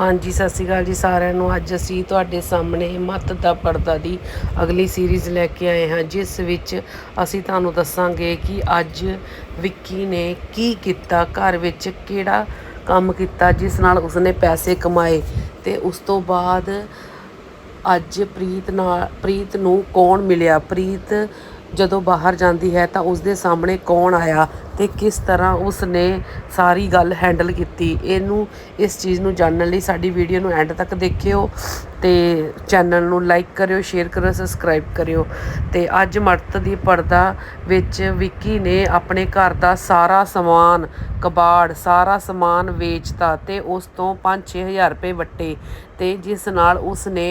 ਹਾਂਜੀ, ਸਤਿ ਸ਼੍ਰੀ ਅਕਾਲ ਜੀ ਸਾਰਿਆਂ ਨੂੰ। ਅੱਜ ਅਸੀਂ ਤੁਹਾਡੇ ਸਾਹਮਣੇ ਮੱਤ ਦਾ ਪਰਦਾ ਦੀ ਅਗਲੀ ਸੀਰੀਜ਼ ਲੈ ਕੇ ਆਏ ਹਾਂ, ਜਿਸ ਵਿੱਚ ਅਸੀਂ ਤੁਹਾਨੂੰ ਦੱਸਾਂਗੇ ਕਿ ਅੱਜ ਵਿੱਕੀ ਨੇ ਕੀ ਕੀਤਾ, ਘਰ ਵਿੱਚ ਕਿਹੜਾ ਕੰਮ ਕੀਤਾ, ਜਿਸ ਨਾਲ ਉਸਨੇ ਪੈਸੇ ਕਮਾਏ ਤੇ ਉਸ ਤੋਂ ਬਾਅਦ ਅੱਜ ਪ੍ਰੀਤ ਨਾਲ, ਪ੍ਰੀਤ ਨੂੰ ਕੌਣ ਮਿਲਿਆ? ਪ੍ਰੀਤ ਜਦੋਂ ਬਾਹਰ ਜਾਂਦੀ ਹੈ ਤਾਂ ਉਸਦੇ ਸਾਹਮਣੇ ਕੌਣ ਆਇਆ? ਤੇ ਕਿਸ ਤਰ੍ਹਾਂ ਉਸਨੇ ਸਾਰੀ ਗੱਲ ਹੈਂਡਲ ਕੀਤੀ। ਇਹਨੂੰ ਇਸ ਚੀਜ਼ ਨੂੰ ਜਾਣਨ ਲਈ ਸਾਡੀ ਵੀਡੀਓ ਨੂੰ ਐਂਡ ਤੱਕ ਦੇਖਿਓ ਤੇ ਚੈਨਲ ਨੂੰ ਲਾਈਕ ਕਰਿਓ ਸ਼ੇਅਰ ਕਰਿਓ ਸਬਸਕ੍ਰਾਈਬ ਕਰਿਓ। ਤੇ ਅੱਜ ਮਰਤ ਦੀ ਪਰਦਾ ਵਿੱਚ ਵਿੱਕੀ ਨੇ ਆਪਣੇ ਘਰ ਦਾ ਸਾਰਾ ਸਮਾਨ, ਕਬਾੜ, ਸਾਰਾ ਸਮਾਨ ਵੇਚਤਾ ਤੇ ਉਸ ਤੋਂ 5-6000 ਰੁਪਏ ਵੱਟੇ ਤੇ ਜਿਸ ਨਾਲ ਉਸਨੇ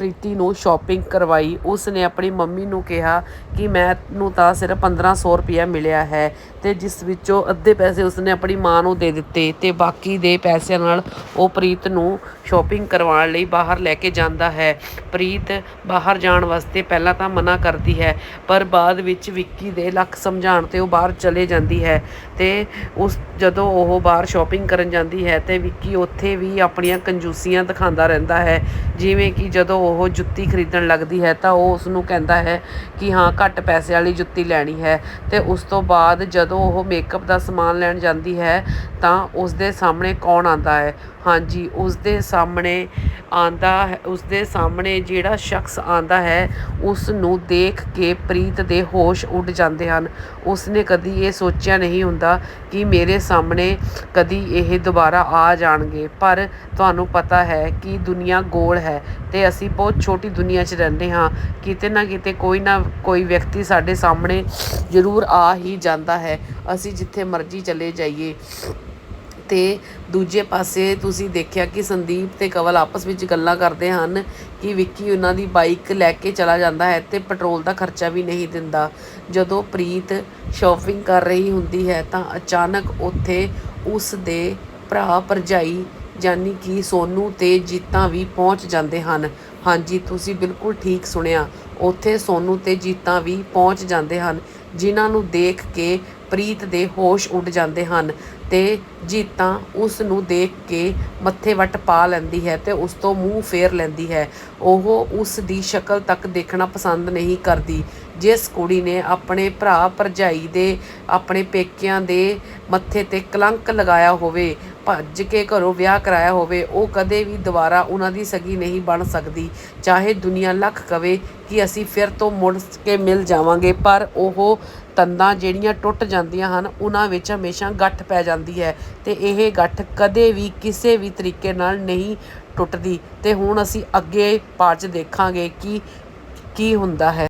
ਪ੍ਰੀਤੀ ਨੂੰ ਸ਼ਾਪਿੰਗ ਕਰਵਾਈ ਉਸ ਨੇ ਆਪਣੀ ਮੰਮੀ ਨੂੰ ਕਿਹਾ ਕਿ ਮੈਨੂੰ ਤਾਂ ਸਿਰਫ 1500 ਰੁਪਇਆ ਮਿਲਿਆ ਹੈ ਤੇ ਜਿਸ ਵਿੱਚੋਂ ਅੱਧੇ ਪੈਸੇ ਉਸਨੇ ਆਪਣੀ ਮਾਂ ਨੂੰ ਦੇ ਦਿੱਤੇ ਤੇ ਬਾਕੀ ਦੇ ਪੈਸਿਆਂ ਨਾਲ ਉਹ ਪ੍ਰੀਤ ਨੂੰ ਸ਼ਾਪਿੰਗ ਕਰਵਾਉਣ ਲਈ ਬਾਹਰ ਲੈ ਕੇ ਜਾਂਦਾ ਹੈ। ਪ੍ਰੀਤ ਬਾਹਰ ਜਾਣ ਵਾਸਤੇ ਪਹਿਲਾਂ ਤਾਂ ਮਨਾ ਕਰਦੀ ਹੈ, ਪਰ ਬਾਅਦ ਵਿੱਚ ਵਿੱਕੀ ਦੇ ਲੱਖ ਸਮਝਾਉਣ ਤੇ ਉਹ ਬਾਹਰ ਚਲੇ ਜਾਂਦੀ ਹੈ ਤੇ ਉਸ ਜਦੋਂ ਉਹ ਬਾਹਰ ਸ਼ਾਪਿੰਗ ਕਰਨ ਜਾਂਦੀ ਹੈ ਤੇ ਵਿੱਕੀ ਉੱਥੇ ਵੀ ਆਪਣੀਆਂ ਕੰਜੂਸੀਆਂ ਦਿਖਾਉਂਦਾ ਰਹਿੰਦਾ ਹੈ, ਜਿਵੇਂ ਕਿ ਜਦੋਂ ਉਹ ਜੁੱਤੀ ਖਰੀਦਣ ਲੱਗਦੀ ਹੈ ਤਾਂ ਉਹ ਉਸ ਨੂੰ ਕਹਿੰਦਾ ਹੈ ਕਿ ਹਾਂ, ਘੱਟ ਪੈਸੇ ਵਾਲੀ ਜੁੱਤੀ ਲੈਣੀ ਹੈ। ਤੇ ਉਸ ਤੋਂ ਬਾਅਦ ਜਦੋਂ ਉਹ ਮੇਕਅਪ ਦਾ ਸਮਾਨ ਲੈਣ ਜਾਂਦੀ ਹੈ ਤਾਂ ਉਸ ਦੇ ਸਾਹਮਣੇ ਕੌਣ ਆਂਦਾ ਹੈ? ਹਾਂਜੀ ਉਸ ਦੇ ਸਾਹਮਣੇ ਆਂਦਾ ਹੈ ਉਸ ਦੇ ਸਾਹਮਣੇ ਜਿਹੜਾ ਸ਼ਖਸ ਆਂਦਾ ਹੈ ਉਸ ਨੂੰ ਦੇਖ ਕੇ ਪ੍ਰੀਤ ਦੇ ਹੋਸ਼ ਉੱਡ ਜਾਂਦੇ ਹਨ। ਉਸ ਨੇ ਕਦੀ ਇਹ ਸੋਚਿਆ ਨਹੀਂ ਹੁੰਦਾ ਕਿ ਮੇਰੇ ਸਾਹਮਣੇ ਕਦੀ ਇਹ ਦੁਬਾਰਾ ਆ ਜਾਣਗੇ, ਪਰ ਤੁਹਾਨੂੰ ਪਤਾ ਹੈ ਕਿ ਦੁਨੀਆ ਗੋਲ ਹੈ ਤੇ ਅਸੀਂ ਬਹੁਤ ਛੋਟੀ ਦੁਨੀਆ 'ਚ ਰਹਿੰਦੇ ਹਾਂ, ਕਿਤੇ ਨਾ ਕਿਤੇ ਕੋਈ ਨਾ ਕੋਈ ਵਿਅਕਤੀ ਸਾਡੇ ਸਾਹਮਣੇ ਜ਼ਰੂਰ ਆ ਹੀ ਜਾਂਦਾ ਹੈ। ਅਸੀਂ ਜਿੱਥੇ ਮਰਜ਼ੀ ਚਲੇ ਜਾਈਏ। ਤੇ ਦੂਜੇ ਪਾਸੇ ਤੁਸੀਂ ਦੇਖਿਆ ਕਿ ਸੰਦੀਪ ਤੇ ਕਵਲ ਆਪਸ ਵਿੱਚ ਗੱਲਾਂ ਕਰਦੇ ਹਨ ਕਿ ਵਿੱਕੀ ਉਹਨਾਂ ਦੀ ਬਾਈਕ ਲੈ ਕੇ ਚਲਾ ਜਾਂਦਾ ਹੈ ਤੇ ਪੈਟਰੋਲ ਦਾ ਖਰਚਾ ਵੀ ਨਹੀਂ ਦਿੰਦਾ। ਜਦੋਂ ਪ੍ਰੀਤ ਸ਼ਾਪਿੰਗ ਕਰ ਰਹੀ ਹੁੰਦੀ ਹੈ ਤਾਂ ਅਚਾਨਕ ਉੱਥੇ ਉਸ ਦੇ ਭਰਾ ਭਰਜਾਈ, ਯਾਨੀ ਕਿ ਸੋਨੂ ਤੇ ਜੀਤਾਂ ਵੀ ਪਹੁੰਚ ਜਾਂਦੇ ਹਨ। ਹਾਂਜੀ, ਤੁਸੀਂ ਬਿਲਕੁਲ ਠੀਕ ਸੁਣਿਆ। ਉੱਥੇ ਸੋਨੂ ਤੇ ਜੀਤਾਂ ਵੀ ਪਹੁੰਚ ਜਾਂਦੇ ਹਨ, ਜਿਨ੍ਹਾਂ ਨੂੰ ਦੇਖ ਕੇ ਪ੍ਰੀਤ ਦੇ ਹੋਸ਼ ਉੱਡ ਜਾਂਦੇ ਹਨ ਤੇ ਜੀਤਾਂ ਉਸ ਨੂੰ ਦੇਖ ਕੇ ਮੱਥੇ ਵੱਟ ਪਾ ਲੈਂਦੀ ਹੈ ਤੇ ਉਸ ਤੋਂ ਮੂੰਹ ਫੇਰ ਲੈਂਦੀ ਹੈ। ਉਹ ਉਸ ਦੀ ਸ਼ਕਲ ਤੱਕ ਦੇਖਣਾ ਪਸੰਦ ਨਹੀਂ ਕਰਦੀ। ਜਿਸ ਕੁੜੀ ਨੇ ਆਪਣੇ ਭਰਾ ਭਰਜਾਈ ਦੇ, ਆਪਣੇ ਪੇਕਿਆਂ ਦੇ ਮੱਥੇ ਤੇ ਕਲੰਕ ਲਗਾਇਆ ਹੋਵੇ, ਭੱਜ ਕੇ ਘਰੋਂ ਵਿਆਹ ਕਰਾਇਆ ਹੋਵੇ, ਉਹ ਕਦੇ ਵੀ ਦੁਬਾਰਾ ਉਹਨਾਂ ਦੀ ਸਗੀ ਨਹੀਂ ਬਣ ਸਕਦੀ। ਚਾਹੇ ਦੁਨੀਆ ਲੱਖ ਕਵੇ ਕਿ ਅਸੀਂ ਫਿਰ ਤੋਂ ਮੁੜ ਕੇ ਮਿਲ ਜਾਵਾਂਗੇ, ਪਰ ਉਹ ਤੰਦਾਂ ਜਿਹੜੀਆਂ ਟੁੱਟ ਜਾਂਦੀਆਂ ਹਨ, ਉਹਨਾਂ ਵਿੱਚ ਹਮੇਸ਼ਾ ਗੱਠ ਪੈ ਜਾਂਦੀ ਹੈ ਤੇ ਇਹ ਗੱਠ ਕਦੇ ਵੀ ਕਿਸੇ ਵੀ ਤਰੀਕੇ ਨਾਲ ਨਹੀਂ ਟੁੱਟਦੀ। ਤੇ ਹੁਣ ਅਸੀਂ ਅੱਗੇ ਪਾਰਟ 'ਚ ਦੇਖਾਂਗੇ ਕਿ, ਕੀ ਹੁੰਦਾ ਹੈ।